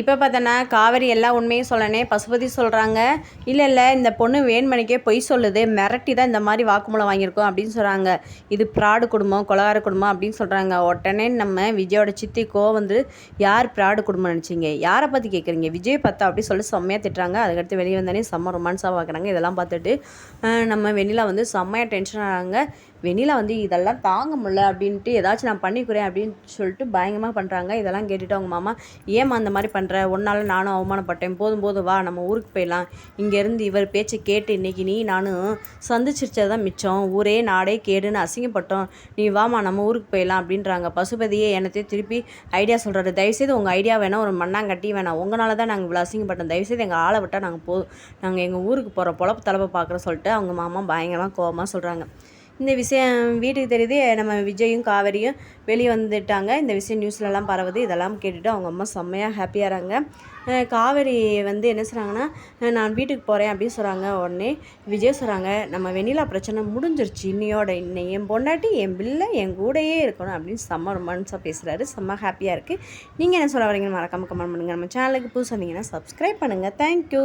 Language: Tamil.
இப்போ பார்த்தோன்னா காவேரி எல்லா உண்மையும் சொல்லனே பசுபதி சொல்கிறாங்க இல்லை இல்லை இந்த பொண்ணு வேண்மணிக்கே பொய் சொல்லுது மிரட்டி தான் இந்த மாதிரி வாக்குமூலம் வாங்கியிருக்கோம் அப்படின்னு சொல்கிறாங்க இது ப்ராடு குடும்பம் கொலகார குடும்பம் அப்படின்னு சொல்கிறாங்க உடனே நம்ம விஜயோட சித்திக்கோ வந்து யார் ப்ராடு குடும்பம் நினச்சிங்க? யாரை பற்றி கேட்குறீங்க விஜய் பார்த்தா அப்படின்னு சொல்லி செம்மையாக திட்டுறாங்க. அதுக்கடுத்து வெளியே வந்தானே செம்ம ரொமான்ஸாக பார்க்குறாங்க. இதெல்லாம் பார்த்துட்டு நம்ம வெளியில் வந்து செம்மையாக டென்ஷன் ஆகிறாங்க. வெண்ணிலா வந்து இதெல்லாம் தாங்க முடியல அப்படின்ட்டு ஏதாச்சும் நான் பண்ணிக்கிறேன் அப்படின்னு சொல்லிட்டு பயங்கரமாக பண்ணுறாங்க இதெல்லாம் கேட்டுட்டு அவங்க மாமா ஏம்மா அந்த மாதிரி பண்ணுற ஒன்றால் நானும் அவமானப்பட்டேன். போதும் போதும் வா நம்ம ஊருக்கு போயிடலாம். இங்கேருந்து இவர் பேச்சை கேட்டு இன்னைக்கு நீ நானும் சந்திச்சிருச்சது தான் மிச்சம். ஊரே நாடே கேடுன்னு அசிங்கப்பட்டோம். நீ வாமா நம்ம ஊருக்கு போயிடலாம் அப்படின்றாங்க. பசுபதியே என்னத்தையும் திருப்பி ஐடியா சொல்கிறாரு தயவுசெய்து உங்கள் ஐடியா வேணாம். ஒரு மண்ணாங்கட்டி வேணாம். உங்களால் தான் நாங்கள் இவ்வளோ அசிங்கப்பட்டோம். தயவுசெய்து எங்கள் ஆளை விட்டால் நாங்கள் போ நாங்கள் எங்கள் ஊருக்கு போகிற பொழப்பு தலைப்பை பார்க்குறோம் சொல்லிட்டு அவங்க மாமா பயங்கரமாக கோவமாக சொல்கிறாங்க இந்த விஷயம் வீட்டுக்கு தெரியுது. நம்ம விஜயும் காவேரியும் வெளியே வந்துட்டாங்க. இந்த விஷயம் நியூஸ்லலாம் பரவுது. இதெல்லாம் கேட்டுட்டு அவங்க அம்மா செம்மையாக ஹாப்பியாகிறாங்க அஹ் காவேரி வந்து என்ன சொல்கிறாங்கன்னா நான் வீட்டுக்கு போகிறேன் அப்படின்னு சொல்கிறாங்க உடனே விஜய் சொல்கிறாங்க நம்ம வெண்ணிலா பிரச்சனை முடிஞ்சிருச்சு. இன்னையோட இன்னை என் பொண்டாட்டி என் பிள்ளை என் கூடையே இருக்கணும் அப்படின்னு செம்ம ரொமான்ஸாக பேசுகிறாரு செம்ம ஹாப்பியாக இருக்குது நீங்கள் என்ன சொல்ல வரீங்கன்னு மறக்காமல் கமெண்ட் பண்ணுங்கள் நம்ம சேனலுக்கு புதுசு வந்தீங்கன்னா சப்ஸ்கிரைப் பண்ணுங்கள் தேங்க்யூ